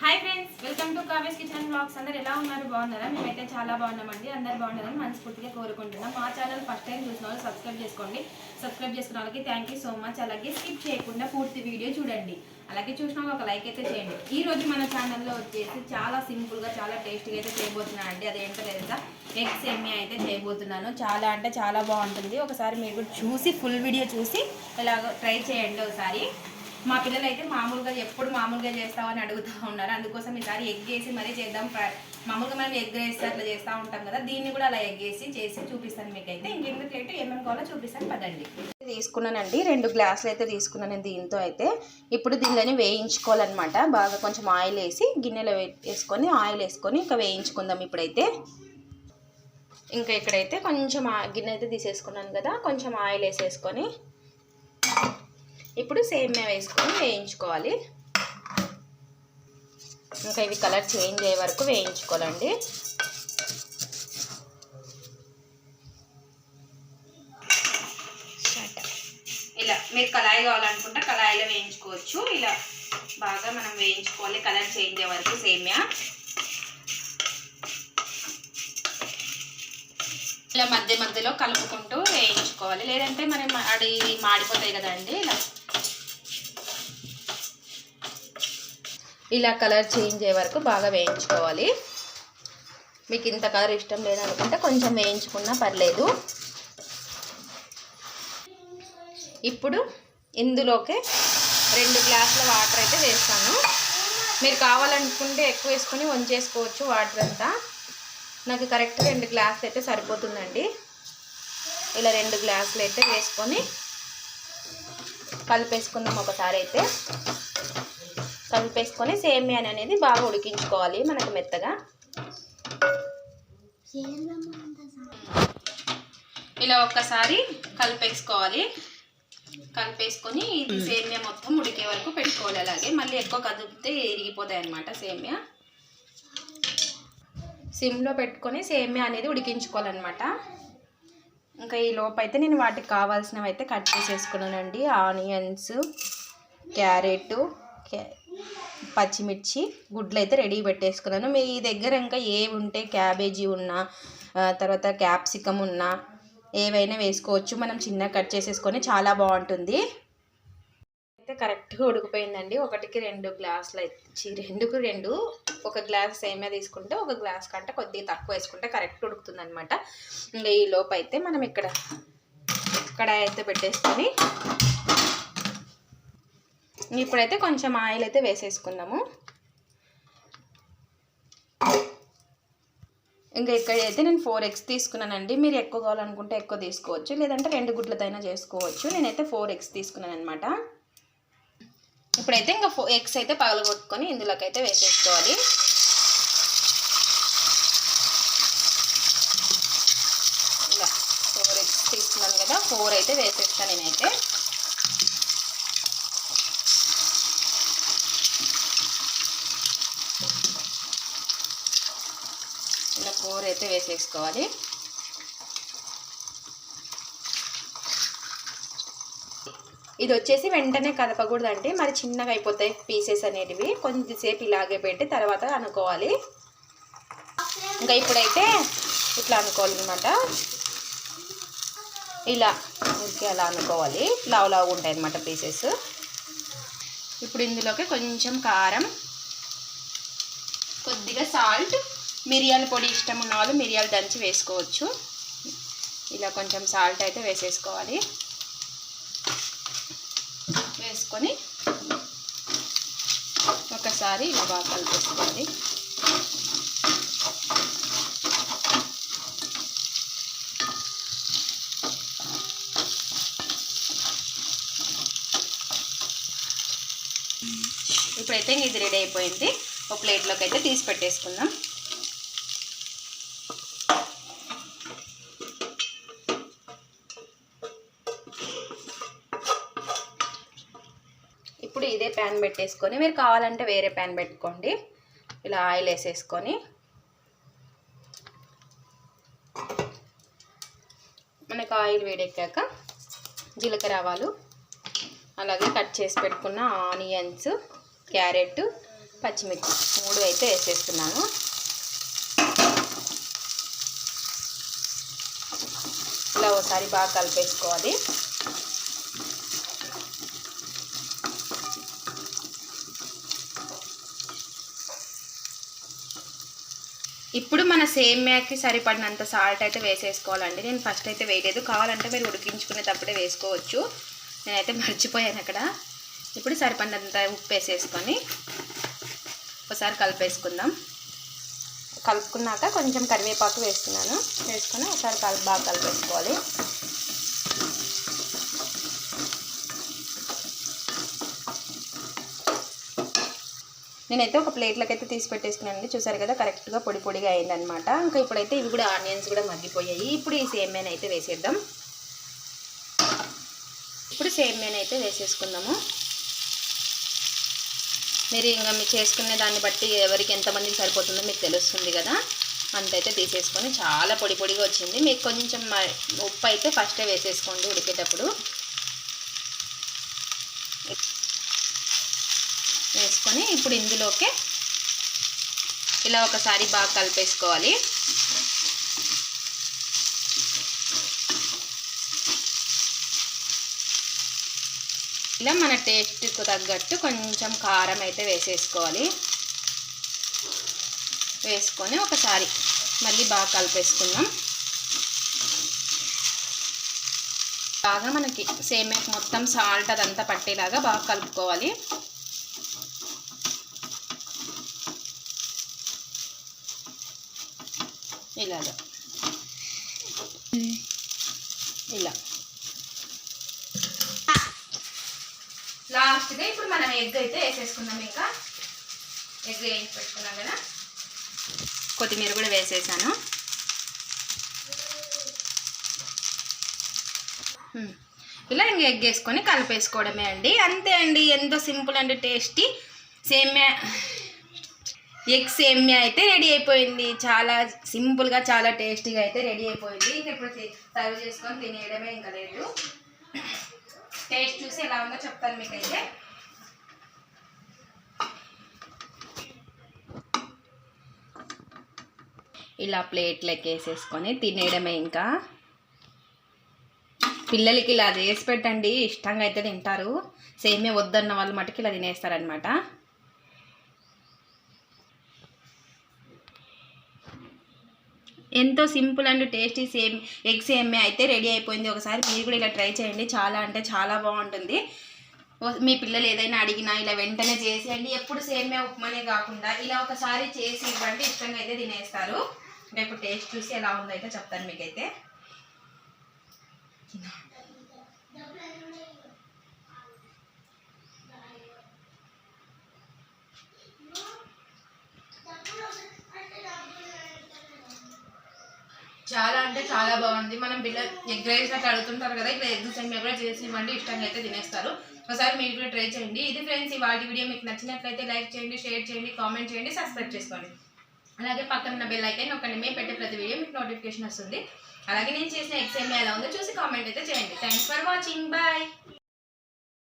Hi friends welcome to Kavya's kitchen blogs అందరు ఎలా ఉన్నారు? బాగున్నారా? మేమైతే చాలా బాగున్నామండి. అందరు బాగున్నారని మనస్ఫూర్తిగా కోరుకుంటున్నాం. మా ఛానల్ ఫస్ట్ టైం చూసిన వాళ్ళు సబ్స్క్రైబ్ చేసుకోండి. సబ్స్క్రైబ్ చేసుకున్న వాళ్ళకి థ్యాంక్ యూ సో మచ్ అలాగే స్కిప్ చేయకుండా పూర్తి వీడియో చూడండి. అలాగే చూసిన వాళ్ళు ఒక లైక్ అయితే చేయండి. ఈ రోజు మన ఛానల్లో వచ్చేసి చాలా సింపుల్గా చాలా టేస్ట్గా అయితే చేయబోతున్నాను అండి అదేంటో తెలుసా? ఎగ్ సేమియా అయితే చేయబోతున్నాను. చాలా అంటే చాలా బాగుంటుంది. ఒకసారి మీరు కూడా చూసి ఫుల్ వీడియో చూసి ఇలాగ ట్రై చేయండి ఒకసారి. మా పిల్లలు అయితే మామూలుగా ఎప్పుడు మామూలుగా చేస్తామని అడుగుతూ ఉన్నారు. అందుకోసం ఈసారి ఎగ్ వేసి మరీ చేద్దాం. మామూలుగా మనం ఎగ్ వేస్తే అట్లా చేస్తూ ఉంటాం కదా. దీన్ని కూడా అలా ఎగ్ వేసి చేసి చూపిస్తాను మీకు అయితే ఇంకెందుకు లేటు ఏమేమి కావాలో చూపిస్తాను. పదండి. తీసుకున్నానండి. రెండు గ్లాసులు అయితే తీసుకున్నాను దీంతో అయితే. ఇప్పుడు దీనిని వేయించుకోవాలన్నమాట. బాగా కొంచెం ఆయిల్ వేసి గిన్నెలో వేసుకొని ఆయిల్ వేసుకొని ఇంకా వేయించుకుందాం ఇప్పుడైతే. ఇంకా ఇక్కడైతే కొంచెం ఆ- గిన్నె అయితే తీసేసుకున్నాను కదా. కొంచెం ఆయిల్ వేసేసుకొని ఇప్పుడు సేమ్యా వేసుకొని వేయించుకోవాలి. ఇంకా ఇవి కలర్ చేంజ్ అయ్యే వరకు వేయించుకోవాలండి. ఇలా మీరు కళాయి కావాలనుకుంటే కళాయిలో వేయించుకోవచ్చు. ఇలా బాగా మనం వేయించుకోవాలి. కలర్ చేంజ్ అయ్యే వరకు సేమియా ఇలా మధ్య మధ్యలో కలుపుకుంటూ వేయించుకోవాలి. లేదంటే మనం అడి మాడిపోతాయి కదండి. ఇలా ఇలా కలర్ చేంజ్ అయ్యే వరకు బాగా వేయించుకోవాలి. మీకు ఇంత కలర్ ఇష్టం లేదనుకుంటే కొంచెం వేయించుకున్నా పర్లేదు. ఇప్పుడు ఇందులోకి రెండు గ్లాసుల వాటర్ అయితే వేస్తాను. మీరు కావాలనుకుంటే ఎక్కువ వేసుకొని వంచేసుకోవచ్చు వాటర్ అంతా. నాకు కరెక్ట్ రెండు గ్లాసులు అయితే సరిపోతుందండి. ఇలా రెండు గ్లాసులు అయితే వేసుకొని కలిపేసుకుందాం ఒకసారి అయితే. కలిపేసుకొని సేమియా అనేది బాగా ఉడికించుకోవాలి మనకు మెత్తగా. ఇలా ఒక్కసారి కలిపేసుకోవాలి. కలిపేసుకొని ఇది సేమియా మొత్తం ఉడికే వరకు పెట్టుకోవాలి అలాగే. మళ్ళీ ఎక్కువ కదిపితే ఇరిగిపోతాయి అన్నమాట సేమియా. సిమ్లో పెట్టుకొని సేమియా అనేది ఉడికించుకోవాలన్నమాట. ఇంకా ఈ లోపు అయితే నేను వాటికి కావాల్సినవి అయితే కట్ చేసేసుకున్నానండి. ఆనియన్స్ క్యారెట్ క్యా- పచ్చిమిర్చి గుడ్లు అయితే రెడీ పెట్టేసుకున్నాను. మీ దగ్గర ఇంకా ఏవి ఉంటే క్యాబేజీ ఉన్నా తర్వాత క్యాప్సికమ్ ఉన్నా ఏవైనా వేసుకోవచ్చు. మనం చిన్న కట్ చేసేసుకొని చాలా బాగుంటుంది. అయితే కరెక్ట్గా ఉడికిపోయిందండి. ఒకటికి రెండు గ్లాసులు అయితే రెండుకు రెండు ఒక గ్లాస్ సేమే తీసుకుంటే ఒక గ్లాస్ కంటే కొద్దిగా తక్కువ వేసుకుంటే కరెక్ట్ ఉడుకుతుంది అనమాట ఇంకా ఈ లోపు అయితే మనం ఇక్కడ కడాయి అయితే పెట్టేసుకొని ఇప్పుడైతే కొంచెం ఆయిల్ అయితే వేసేసుకుందాము. ఇంకా ఇక్కడ అయితే నేను ఫోర్ ఎగ్స్ తీసుకున్నానండి. మీరు ఎక్కువ కావాలనుకుంటే ఎక్కువ తీసుకోవచ్చు. లేదంటే రెండు గుడ్లతైనా చేసుకోవచ్చు. నేనైతే ఫోర్ ఎగ్స్ తీసుకున్నాను అనమాట ఇప్పుడైతే ఇంకా ఫోర్ ఎగ్స్ అయితే పగలగొట్టుకొని ఇందులోకి అయితే వేసేసుకోవాలి. ఇలా ఫోర్ ఎగ్స్ తీసుకున్నాను కదా. ఫోర్ అయితే వేసేస్తాను నేనైతే ఇలా ఫోర్ అయితే వేసేసుకోవాలి. ఇది వచ్చేసి వెంటనే కదపకూడదండి. మరి చిన్నగా అయిపోతాయి పీసెస్ అనేటివి. కొంచెంసేపు ఇలాగే పెట్టి తర్వాత అనుకోవాలి. ఇంకా ఇప్పుడైతే ఇట్లా అనుకోవాలన్నమాట. ఇలా ఇంకే అలా అనుకోవాలి. లావు లావుగా ఉంటాయి అనమాట పీసెస్. ఇప్పుడు ఇందులోకి కొంచెం కారం కొద్దిగా సాల్ట్ మిరియాల పొడి ఇష్టం ఉన్న వాళ్ళు మిరియాలు దంచి వేసుకోవచ్చు. ఇలా కొంచెం సాల్ట్ అయితే వేసేసుకోవాలి. వేసుకొని ఒకసారి ఇలా బాగా కలిపేసుకోవాలి. ఇప్పుడైతే ఇది రెడీ అయిపోయింది. ఒక ప్లేట్లోకి అయితే తీసి పెట్టేసుకుందాం. ఇప్పుడు ఇదే ప్యాన్ పెట్టేసుకొని మీరు కావాలంటే వేరే ప్యాన్ పెట్టుకోండి. ఇలా ఆయిల్ వేసేసుకొని. మనకు ఆయిల్ వేడెక్కాక జీలకర్ర ఆవాలు అలాగే కట్ చేసి పెట్టుకున్న ఆనియన్స్ క్యారెట్ పచ్చిమిర్చి మూడు అయితే వేసేస్తున్నాను. ఇలా ఒకసారి బాగా కలిపేసుకోవాలి. ఇప్పుడు మన సేమ్యాకి సరిపడినంత సాల్ట్ అయితే వేసేసుకోవాలండి. నేను ఫస్ట్ అయితే వేయలేదు. కావాలంటే మీరు ఉడికించుకునేటప్పుడే వేసుకోవచ్చు. నేనైతే మర్చిపోయాను అక్కడ. ఇప్పుడు సరిపడినంత ఉప్పు వేసేసుకొని ఒకసారి కలిపేసుకుందాం. కలుపుకున్నాక కొంచెం కరివేపాకు వేస్తున్నాను. వేసుకొని ఒకసారి కల్ బాగా కలిపేసుకోవాలి. నేనైతే ఒక ప్లేట్లోకి అయితే తీసి పెట్టేసుకున్నానండి. చూసారు కదా కరెక్ట్గా పొడి పొడిగా అయిందనమాట ఇంకా ఇప్పుడైతే ఇవి కూడా ఆనియన్స్ కూడా మగ్గిపోయాయి. ఇప్పుడు ఈ సేమ్యాన్ అయితే వేసేద్దాం. ఇప్పుడు సేమ్యాన్ అయితే వేసేసుకుందాము. మీరు ఇంకా మీరు చేసుకునే దాన్ని బట్టి ఎవరికి ఎంతమందికి సరిపోతుందో మీకు తెలుస్తుంది కదా. అంతైతే తీసేసుకొని చాలా పొడి పొడిగా వచ్చింది. మీకు కొంచెం మ- ఉప్పు అయితే ఫస్టే వేసేసుకోండి ఉడికేటప్పుడు. వేసుకొని ఇప్పుడు ఇందులోకి ఇలా ఒకసారి బాగా కలిపేసుకోవాలి. ఇలా మన టేస్ట్కు తగ్గట్టు కొంచెం కారం అయితే వేసేసుకోవాలి. వేసుకొని ఒకసారి మళ్ళీ బాగా కలిపేసుకుందాం. బాగా మనకి సేమ్యాకి మొత్తం సాల్ట్ అదంతా పట్టేలాగా బాగా కలుపుకోవాలి. ఇలాగా ఇలా. లాస్ట్గా ఇప్పుడు మనం ఎగ్ అయితే వేసేసుకుందాం ఇంకా. ఎగ్ వేయించి పెట్టుకున్నాం కదా. కొత్తిమీర కూడా వేసేసాను. ఇలా ఇంక ఎగ్ వేసుకొని కలిపేసుకోవడమే అండి. అంతే అండి. ఎంతో సింపుల్ అండ్ టేస్టీ. సేమ్యా ఎగ్ సేమ్యా అయితే రెడీ అయిపోయింది. చాలా సింపుల్గా చాలా టేస్టీగా అయితే రెడీ అయిపోయింది. ఇంక ఇప్పుడు సర్వ్ చేసుకొని తినేయడమే ఇంకా లేదు. టేస్ట్ చూసి ఎలా ఉందో చెప్తాను మీకైతే. ఇలా ప్లేట్లోకి వేసేసుకొని తినేయడమే ఇంకా. పిల్లలకి ఇలా చేసి పెట్టండి. ఇష్టంగా అయితే తింటారు. సేమే వద్దన్న వాళ్ళు మటుకు ఇలా తినేస్తారనమాట ఎంతో సింపుల్ అండ్ టేస్టీ సేమ్ ఎగ్ సేమే అయితే రెడీ అయిపోయింది. ఒకసారి మీరు కూడా ఇలా ట్రై చేయండి. చాలా అంటే చాలా బాగుంటుంది. మీ పిల్లలు ఏదైనా అడిగినా ఇలా వెంటనే చేసేయండి. ఎప్పుడు సేమే ఉప్మానే కాకుండా ఇలా ఒకసారి చేసి ఇవ్వండి. ఇష్టంగా అయితే తినేస్తారు. రేపు టేస్ట్ చూసి ఎలా ఉందో అయితే చెప్తాను మీకైతే. చాలా అంటే చాలా బాగుంది. మనం పిల్లలు ఎగ్ రైస్ అట్లా అడుగుతుంటారు కదా ఇక్కడ ఎగ్ సేమియా కూడా చేసి ఇవ్వండి ఇష్టంగా అయితే తినేస్తారు. ఒకసారి మీరు కూడా ట్రై చేయండి. ఇది ఫ్రెండ్స్ ఈ వాటి వీడియో మీకు నచ్చినట్లయితే లైక్ చేయండి షేర్ చేయండి కామెంట్ చేయండి సబ్స్క్రైబ్ చేసుకోండి. అలాగే పక్కన ఉన్న బెల్ ఐకాన్ నొక్కండి మేము పెట్టే ప్రతి వీడియో మీకు నోటిఫికేషన్ వస్తుంది. అలాగే నేను చేసిన ఎగ్ సేమియా ఎలా ఉందో చూసి కామెంట్ అయితే చేయండి. Thanks for watching bye